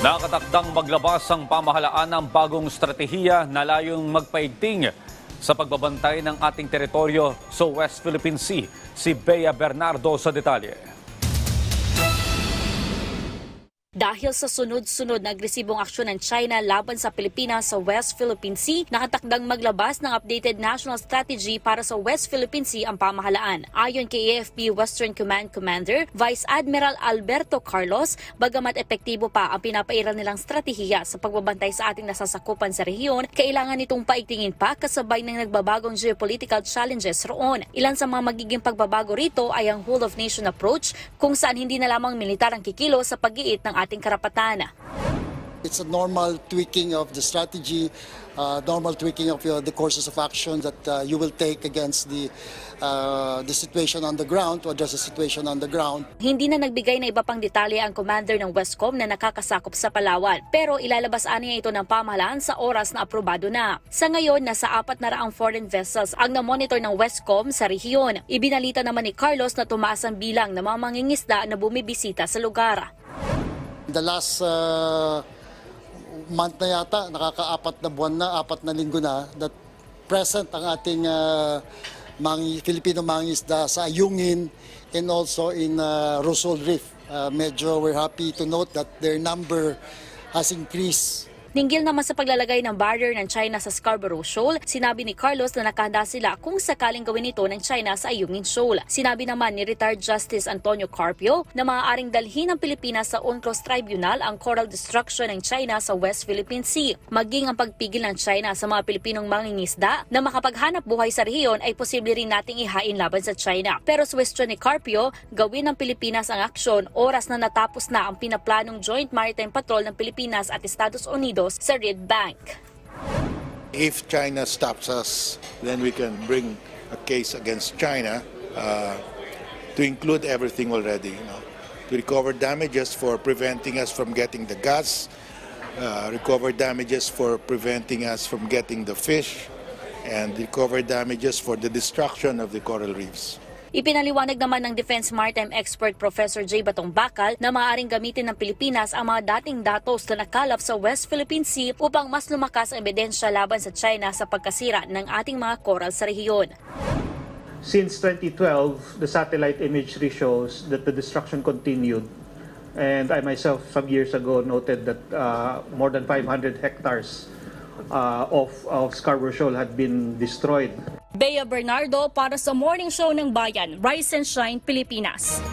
Nakatakdang maglabas ang pamahalaan ng bagong strategiya na layong magpaigting sa pagbabantay ng ating teritoryo sa West Philippine Sea. Si Bea Bernardo sa detalye. Dahil sa sunod-sunod na agresibong aksyon ng China laban sa Pilipinas sa West Philippine Sea, nakatakdang maglabas ng updated national strategy para sa West Philippine Sea ang pamahalaan. Ayon kay AFP Western Command Commander, Vice Admiral Alberto Carlos, bagamat epektibo pa ang pinapairal nilang strategiya sa pagbabantay sa ating nasasakupan sa rehiyon, kailangan nitong paigtingin pa kasabay ng nagbabagong geopolitical challenges roon. Ilan sa mga magiging pagbabago rito ay ang whole of nation approach kung saan hindi na lamang militar ang kikilo sa pag-iit ng ating karapatan. It's a normal tweaking of the strategy, uh, normal tweaking of uh, the courses of action that uh, you will take against the uh, the situation on the ground to address the situation on the ground. Hindi na nagbigay na iba pang detalye ang commander ng Westcom na nakakasakop sa Palawan. Pero ilalabas niya ito ng pamahalaan sa oras na aprobado na. Sa ngayon, nasa apat na raang foreign vessels ang namonitor ng Westcom sa rehiyon. Ibinalita naman ni Carlos na tumaas ang bilang ng mga mangingisda na bumibisita sa lugar. The last uh, month na yata, nakakaapat na buwan na, apat na linggo na, that present ang ating uh, mangi, Filipino mangisda sa Ayungin and also in uh, Rosol Reef. Uh, medyo we're happy to note that their number has increased Ninggil naman sa paglalagay ng barrier ng China sa Scarborough Shoal, sinabi ni Carlos na nakahanda sila kung sakaling gawin ito ng China sa Ayungin Shoal. Sinabi naman ni retired Justice Antonio Carpio na maaaring dalhin ng Pilipinas sa UNCLOS Tribunal ang coral destruction ng China sa West Philippine Sea. Maging ang pagpigil ng China sa mga Pilipinong mangingisda na makapaghanap buhay sa rehiyon ay posible rin nating ihain laban sa China. Pero suwestyon ni Carpio, gawin ng Pilipinas ang aksyon oras na natapos na ang pinaplanong Joint Maritime Patrol ng Pilipinas at Estados Unidos sa Reed Bank. If China stops us, then we can bring a case against China uh, to include everything already. You know, to recover damages for preventing us from getting the gas, uh, recover damages for preventing us from getting the fish, and recover damages for the destruction of the coral reefs. Ipinaliwanag naman ng Defense Maritime Expert Professor J. Batong Bakal na maaaring gamitin ng Pilipinas ang mga dating datos na nakalap sa West Philippine Sea upang mas lumakas ang ebidensya laban sa China sa pagkasira ng ating mga coral sa rehiyon. Since 2012, the satellite imagery shows that the destruction continued. And I myself, some years ago, noted that uh, more than 500 hectares uh, of, of Scarborough Shoal had been destroyed. Bea Bernardo para sa Morning Show ng Bayan, Rise and Shine, Pilipinas.